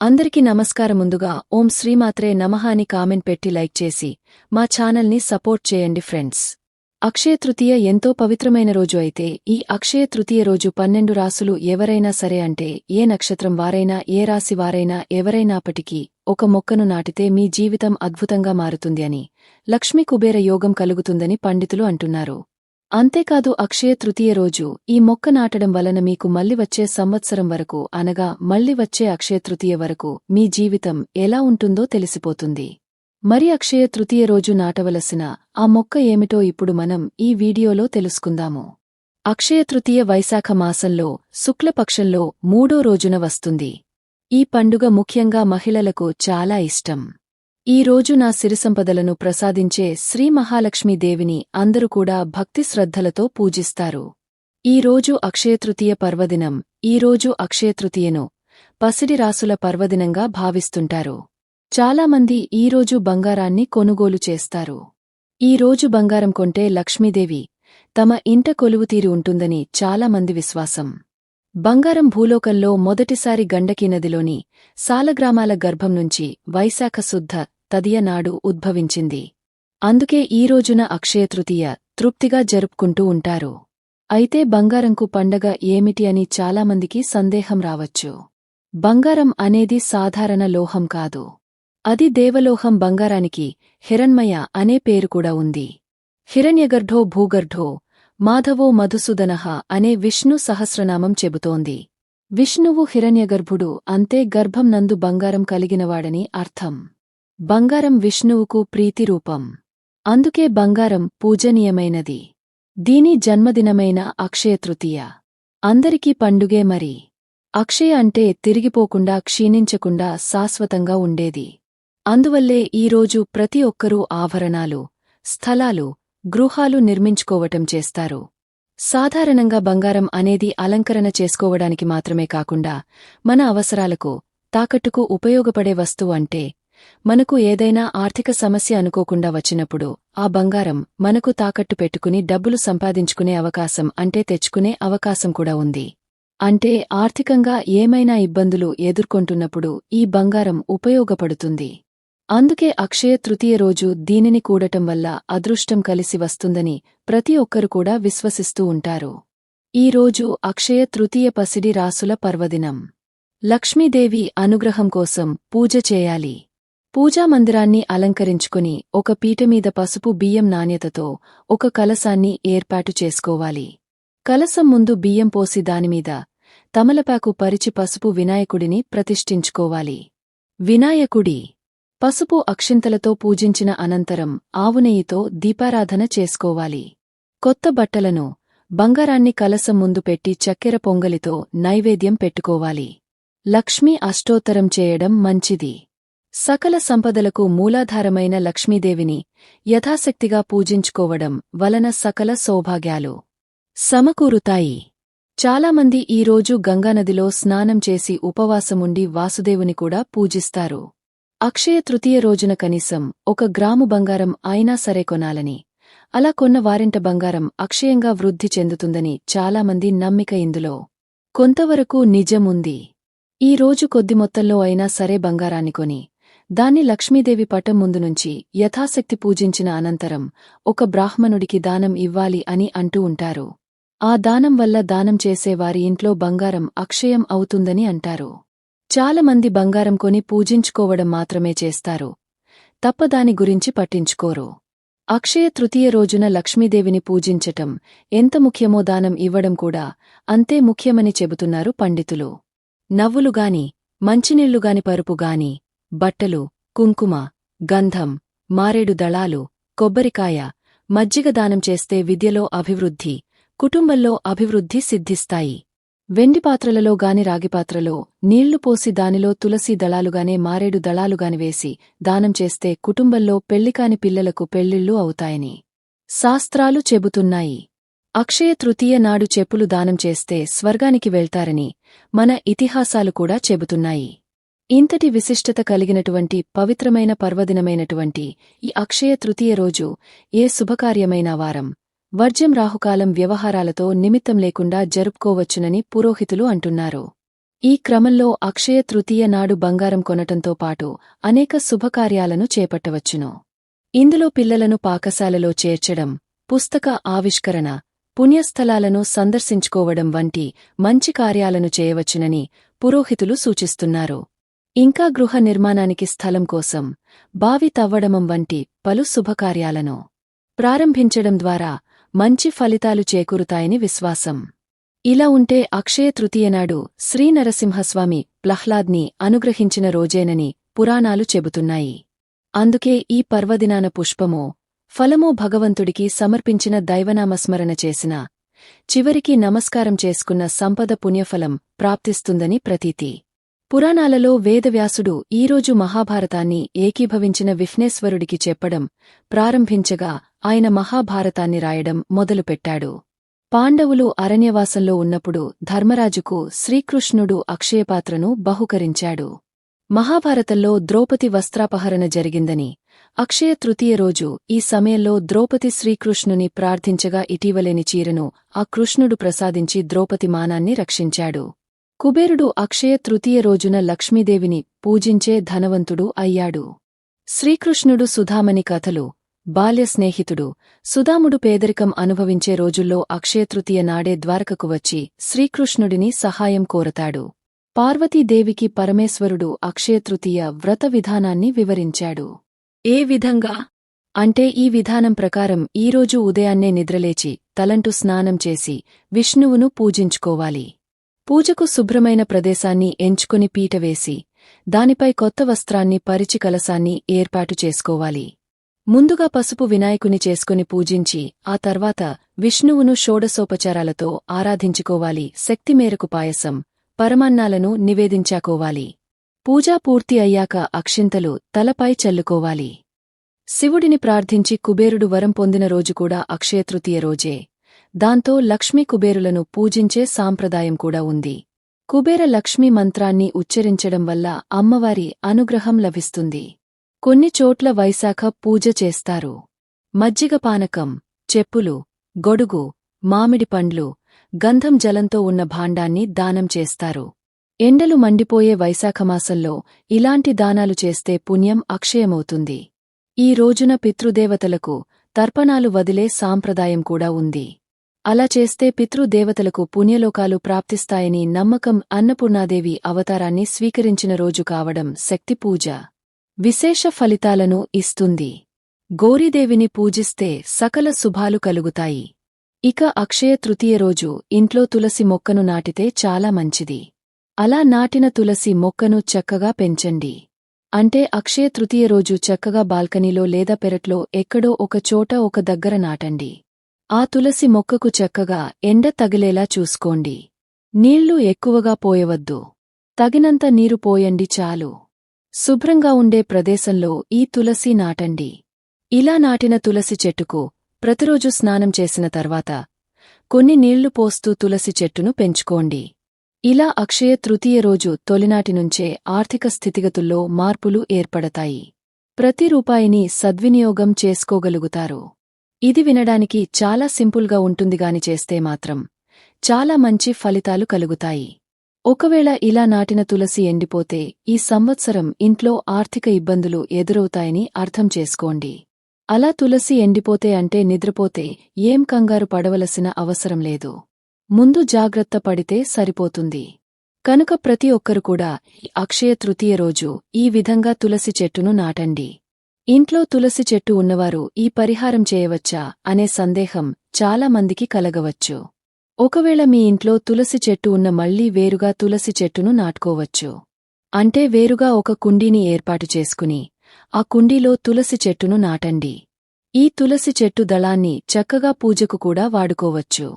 అందరికీ నమస్కారం ముందుగా ఓం శ్రీమాత్రే నమః అని కామెంట్ పెట్టి లైక్ చేసి మా ఛానల్ని సపోర్ట్ చేయండి ఫ్రెండ్స్. అక్షయ తృతీయ ఎంతో పవిత్రమైన రోజు అయితే ఈ అక్షయ తృతీయ రోజు పన్నెండు రాసులు ఎవరైనా సరే అంటే ఏ నక్షత్రం వారైనా ఏ రాశి వారైనా ఎవరైనాపటికీ ఒక మొక్కను నాటితే మీ జీవితం అద్భుతంగా మారుతుంది అని లక్ష్మీ కుబేర యోగం కలుగుతుందని పండితులు అంటున్నారు. అంతేకాదు అక్షయ తృతీయ రోజు ఈ మొక్క నాటడం వలన మీకు మళ్ళీ వచ్చే సంవత్సరం వరకు అనగా మళ్ళీ వచ్చే అక్షయ తృతీయ వరకు మీ జీవితం ఎలా ఉంటుందో తెలిసిపోతుంది. మరి అక్షయ తృతీయ రోజు నాటవలసిన ఆ మొక్క ఏమిటో ఇప్పుడు మనం ఈ వీడియోలో తెలుసుకుందాము. అక్షయ తృతీయ వైశాఖ మాసంలో శుక్లపక్షంలో మూడో రోజున వస్తుంది. ఈ పండుగ ముఖ్యంగా మహిళలకు చాలా ఇష్టం. ఈ రోజు నా సిరిసంపదలను ప్రసాదించే శ్రీ మహాలక్ష్మీదేవిని అందరూ కూడా భక్తి శ్రద్ధలతో పూజిస్తారు. ఈ రోజు అక్షయతృతీయ పర్వదినం. ఈ రోజు అక్షయతృతీయను పసిడి రాసుల పర్వదినంగా భావిస్తుంటారు. చాలామంది ఈ రోజు బంగారాన్ని కొనుగోలు చేస్తారు. ఈ రోజు బంగారం కొంటే లక్ష్మీదేవి తమ ఇంట కొలువుతీరి ఉంటుందని చాలామంది విశ్వాసం. బంగారం భూలోకంలో మొదటిసారి గండకీ నదిలోని సాలగ్రామాల గర్భం నుంచి వైశాఖ శుద్ధ తదియనాడు ఉద్భవించింది. అందుకే ఈ రోజున అక్షయతృతీయ తృప్తిగా జరుపుకుంటూ ఉంటారు. అయితే బంగారంకు పండగ ఏమిటి అని చాలామందికి సందేహం రావచ్చు. బంగారం అనేది సాధారణ లోహం కాదు. అది దేవలోహం బంగారానికి హిరణ్మయ అనే పేరు కూడా ఉంది. హిరణ్యగర్ఢో భూగర్ఢో మాధవో మధుసూదనః అనే విష్ణు సహస్రనామం చెబుతోంది. విష్ణువు హిరణ్యగర్భుడు అంతే గర్భం నందు బంగారం కలిగినవాడని అర్థం. బంగారం విష్ణువుకు ప్రీతిరూపం. అందుకే బంగారం పూజనీయమైనది. దీని జన్మదినమైన అక్షయతృతీయ అందరికీ పండుగే మరి. అక్షయ అంటే తిరిగిపోకుండా క్షీణించకుండా శాశ్వతంగా ఉండేది. అందువల్లే ఈరోజు ప్రతి ఒక్కరూ ఆభరణాలు స్థలాలు గృహాలు నిర్మించుకోవటం చేస్తారు. సాధారణంగా బంగారం అనేది అలంకరణ చేసుకోవడానికి మాత్రమే కాకుండా మన అవసరాలకు తాకట్టుకు ఉపయోగపడే వస్తువు అంటే మనకు ఏదైనా ఆర్థిక సమస్య అనుకోకుండా వచ్చినప్పుడు ఆ బంగారం మనకు తాకట్టు పెట్టుకుని డబ్బులు సంపాదించుకునే అవకాశం అంటే తెచ్చుకునే అవకాశం కూడా ఉంది. అంటే ఆర్థికంగా ఏమైనా ఇబ్బందులు ఎదుర్కొంటున్నప్పుడు ఈ బంగారం ఉపయోగపడుతుంది. అందుకే అక్షయ తృతీయ రోజు దీనిని కూడటం వల్ల అదృష్టం కలిసి వస్తుందని ప్రతి ఒక్కరు కూడా విశ్వసిస్తూ ఉంటారు. ఈ రోజు అక్షయ తృతీయ పసిడి రాసుల పర్వదినం. లక్ష్మీదేవి అనుగ్రహం కోసం పూజ చేయాలి. పూజామందిరాన్ని అలంకరించుకుని ఒక పీటమీద పసుపు బియ్యం నాణ్యతతో ఒక కలసాన్ని ఏర్పాటు చేసుకోవాలి. కలసం ముందు బియ్యం పోసి దానిమీద తమలపాకు పరిచి పసుపు వినాయకుడిని ప్రతిష్ఠించుకోవాలి. వినాయకుడి పసుపు అక్షింతలతో పూజించిన అనంతరం ఆవునెయ్యితో దీపారాధన చేసుకోవాలి. కొత్త బట్టలను బంగారాన్ని కలసం ముందు పెట్టి చక్కెర పొంగలితో నైవేద్యం పెట్టుకోవాలి. లక్ష్మీ అష్టోత్తరం చేయడం మంచిది. సకల సంపదలకు మూలాధారమైన లక్ష్మీదేవిని యథాశక్తిగా పూజించుకోవడం వలన సకల సౌభాగ్యాలు సమకూరుతాయి. చాలామంది ఈరోజు గంగానదిలో స్నానం చేసి ఉపవాసముండి వాసుదేవుని కూడా పూజిస్తారు. అక్షయ తృతీయ రోజున కనీసం ఒక గ్రాము బంగారం అయినా సరే కొనాలని. అలా కొన్న వారింట బంగారం అక్షయంగా వృద్ధి చెందుతుందని చాలామంది నమ్మిక ఇందులో. కొంతవరకు నిజముంది. ఈ రోజు కొద్ది మొత్తంలో అయినా సరే బంగారాన్ని కొని దాన్ని లక్ష్మీదేవి పటం ముందు నుంచి యథాశక్తి పూజించిన అనంతరం ఒక బ్రాహ్మణుడికి దానం ఇవ్వాలి అని అంటూ ఉంటారు. ఆ దానం వల్ల దానం చేసేవారి ఇంట్లో బంగారం అక్షయం అవుతుందని అంటారు. చాలామంది బంగారం కొని పూజించుకోవడం మాత్రమే చేస్తారు. తప్ప దాని గురించి పట్టించుకోరు. అక్షయ తృతీయ రోజున లక్ష్మీదేవిని పూజించటం ఎంత ముఖ్యమో దానం ఇవ్వడం కూడా అంతే ముఖ్యమని చెబుతున్నారు పండితులు. నవ్వులుగాని మంచినీళ్ళుగాని పరుపుగాని బట్టలు కుంకుమ గంధం మారేడు దళాలు కొబ్బరికాయ మజ్జిగ దానం చేస్తే విద్యలో అభివృద్ధి కుటుంబంలో అభివృద్ధి సిద్ధిస్తాయి. వెండి పాత్రలలో గాని రాగిపాత్రలో నీళ్ళు పోసి దానిలో తులసి దళాలుగానే మారేడు దళాలుగాని వేసి దానం చేస్తే కుటుంబంలో పెళ్ళికాని పిల్లలకు పెళ్ళిళ్ళు అవుతాయని శాస్త్రాలు చెబుతున్నాయి. అక్షయ తృతీయ నాడు చెప్పులు దానం చేస్తే స్వర్గానికి వెళ్తారని మన ఇతిహాసాలు కూడా చెబుతున్నాయి. ఇంతటి విశిష్టత కలిగినటువంటి పవిత్రమైన పర్వదినమైనటువంటి ఈ అక్షయ తృతీయ రోజు ఏ శుభకార్యమైన వారం? వర్జ్యం రాహుకాలం వ్యవహారాలతో నిమిత్తం లేకుండా జరుపుకోవచ్చునని పురోహితులు అంటున్నారు. ఈ క్రమంలో అక్షయ తృతీయ నాడు బంగారం కొనటంతో పాటు అనేక శుభకార్యాలను చేపట్టవచ్చును. ఇందులో పిల్లలను పాకశాలలో చేర్చడం పుస్తక ఆవిష్కరణ పుణ్యస్థలాలను సందర్శించుకోవడం వంటి మంచి కార్యాలను చేయవచ్చునని పురోహితులు సూచిస్తున్నారు. ఇంకా గృహ నిర్మాణానికి స్థలం కోసం బావి తవ్వడమం వంటి పలు శుభకార్యాలను ప్రారంభించడం ద్వారా మంచి ఫలితాలు చేకూరుతాయని విశ్వాసం. ఇలా ఉంటే అక్షయ తృతీయనాడు శ్రీనరసింహస్వామి ప్లహ్లాద్ని అనుగ్రహించిన రోజేనని పురాణాలు చెబుతున్నాయి. అందుకే ఈ పర్వదినాన పుష్పమో ఫలమో భగవంతుడికి సమర్పించిన దైవనామస్మరణ చేసిన చివరికి నమస్కారం చేసుకున్న సంపద పుణ్యఫలం ప్రాప్తిస్తుందని ప్రతీతి. పురాణాలలో వేదవ్యాసుడు ఈరోజు మహాభారతాన్ని ఏకీభవించిన విఘ్నేశ్వరుడికి చెప్పడం ప్రారంభించగా ఆయన మహాభారతాన్ని రాయడం మొదలుపెట్టాడు. పాండవులు అరణ్యవాసంలో ఉన్నప్పుడు ధర్మరాజుకు శ్రీకృష్ణుడు అక్షయపాత్రను బహుకరించాడు. మహాభారతంలో ద్రౌపది వస్త్రాపహరణ జరిగిందని అక్షయ తృతీయ రోజు ఈ సమయంలో ద్రౌపది శ్రీకృష్ణుని ప్రార్థించగా ఇటీవలేని చీరను ఆ కృష్ణుడు ప్రసాదించి ద్రౌపది మానాన్ని రక్షించాడు. కుబేరుడు అక్షయ తృతీయ రోజున లక్ష్మీదేవిని పూజించే ధనవంతుడు అయ్యాడు. శ్రీకృష్ణుడు సుధామణి కథలు బాల్య స్నేహితుడు సుధాముడు పేదరికం అనుభవించే రోజుల్లో అక్షయతృతీయ నాడే ద్వారకకు వచ్చి శ్రీకృష్ణుడిని సహాయం కోరతాడు. పార్వతీదేవికి పరమేశ్వరుడు అక్షయతృతీయ వ్రత విధానాన్ని వివరించాడు. ఏ విధంగా? అంటే ఈ విధానం ప్రకారం ఈరోజు ఉదయాన్నే నిద్రలేచి తలంటు స్నానం చేసి విష్ణువును పూజించుకోవాలి. పూజకు శుభ్రమైన ప్రదేశాన్ని ఎంచుకుని పీటవేసి దానిపై కొత్త వస్త్రాన్ని పరిచి కలసాన్ని ఏర్పాటు చేసుకోవాలి. ముందుగా పసుపు వినాయకుని చేసుకుని పూజించి ఆ తర్వాత విష్ణువును షోడసోపచారాలతో ఆరాధించుకోవాలి. శక్తి మేరకు పాయసం పరమాన్నాలను నివేదించాకోవాలి. పూజా పూర్తి అయ్యాక అక్షింతలు తలపై చల్లుకోవాలి. శివుడిని ప్రార్థించి కుబేరుడు వరం పొందిన రోజు కూడా అక్షయతృతీయ రోజే. దాంతో లక్ష్మీ కుబేరులను పూజించే సాంప్రదాయం కూడా ఉంది. కుబేర లక్ష్మీ మంత్రాన్ని ఉచ్చరించడం వల్ల అమ్మవారి అనుగ్రహం లభిస్తుంది. కొన్ని చోట్ల వైశాఖ పూజ చేస్తారు. మజ్జిగ పానకం చెప్పులు గొడుగు మామిడి పండ్లు గంధం జలంతో ఉన్న భాండాన్ని దానం చేస్తారు. ఎండలు మండిపోయే వైశాఖమాసంలో ఇలాంటి దానాలు చేస్తే పుణ్యం అక్షయమవుతుంది. ఈ రోజున పితృదేవతలకు తర్పణాలు వదిలే సాంప్రదాయం కూడా ఉంది. అలా చేస్తే పితృదేవతలకు పుణ్యలోకాలు ప్రాప్తిస్తాయని నమ్మకం అన్నపూర్ణాదేవి అవతారాన్ని స్వీకరించిన రోజు కావడం శక్తి పూజ. విశేష ఫలితాలను ఇస్తుంది. గోరీదేవిని పూజిస్తే సకల శుభాలు కలుగుతాయి. ఇక అక్షయ తృతీయ రోజు ఇంట్లో తులసి మొక్కను నాటితే చాలా మంచిది. అలా నాటిన తులసి మొక్కను చక్కగా పెంచండి. అంటే అక్షయ తృతీయ రోజు చక్కగా బాల్కనీలో లేదా పెరట్లో ఎక్కడో ఒక చోట ఒక దగ్గర నాటండి. ఆ తులసి మొక్కకు చక్కగా ఎండ తగిలేలా చూసుకోండి. నీళ్ళు ఎక్కువగా పోయవద్దు. తగినంత నీరు పోయండి చాలు. శుభ్రంగా ఉండే ప్రదేశంలో ఈ తులసి నాటండి. ఇలా నాటిన తులసి చెట్టుకు ప్రతిరోజు స్నానం చేసిన తర్వాత కొన్ని నీళ్ళు పోస్తూ తులసి చెట్టును పెంచుకోండి. ఇలా అక్షయ తృతీయ రోజు తొలినాటి నుంచే ఆర్థిక స్థితిగతుల్లో మార్పులు ఏర్పడతాయి. ప్రతి రూపాయిని సద్వినియోగం చేసుకోగలుగుతారు. ఇది వినడానికి చాలా సింపుల్గా ఉంటుందిగాని చేస్తే మాత్రం చాలా మంచి ఫలితాలు కలుగుతాయి. ఒకవేళ ఇలా నాటిన తులసి ఎండిపోతే ఈ సంవత్సరం ఇంట్లో ఆర్థిక ఇబ్బందులు ఎదురవుతాయని అర్థం చేసుకోండి. అలా తులసి ఎండిపోతే అంటే నిద్రపోతే ఏం కంగారు పడవలసిన అవసరం లేదు. ముందు జాగ్రత్త పడితే సరిపోతుంది. కనుక ప్రతి ఒక్కరు కూడా ఈ అక్షయ తృతీయ రోజు ఈ విధంగా తులసి చెట్టును నాటండి. ఇంట్లో తులసి చెట్టు ఉన్నవారు ఈ పరిహారం చేయవచ్చా అనే సందేహం చాలా మందికి కలగవచ్చు. ఒకవేళ మీ ఇంట్లో తులసి చెట్టు ఉన్న మళ్ళీ వేరుగా తులసి చెట్టును నాటుకోవచ్చు. అంటే వేరుగా ఒక కుండీని ఏర్పాటు చేసుకుని ఆ కుండీలో తులసి చెట్టును నాటండి. ఈ తులసి చెట్టు దళాన్ని చక్కగా పూజకు కూడా వాడుకోవచ్చు.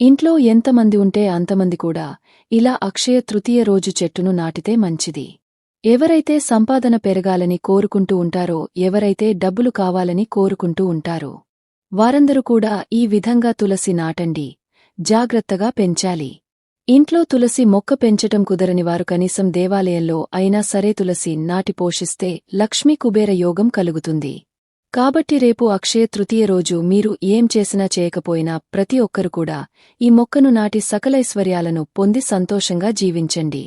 ఇంట్లో ఎంతమంది ఉంటే అంతమంది కూడా ఇలా అక్షయ తృతీయ రోజు చెట్టును నాటితే మంచిది. ఎవరైతే సంపాదన పెరగాలని కోరుకుంటూ ఉంటారో ఎవరైతే డబ్బులు కావాలని కోరుకుంటూ ఉంటారో వారందరూ కూడా ఈ విధంగా తులసి నాటండి. జాగ్రత్తగా పెంచాలి. ఇంట్లో తులసి మొక్క పెంచటం కుదరని వారు కనీసం దేవాలయంలో అయినా సరే తులసి నాటి పోషిస్తే లక్ష్మీ కుబేర యోగం కలుగుతుంది. కాబట్టి రేపు అక్షయ తృతీయ రోజు మీరు ఏం చేసినా చేయకపోయినా ప్రతి ఒక్కరు కూడా ఈ మొక్కను నాటి సకలైశ్వర్యాలను పొంది సంతోషంగా జీవించండి.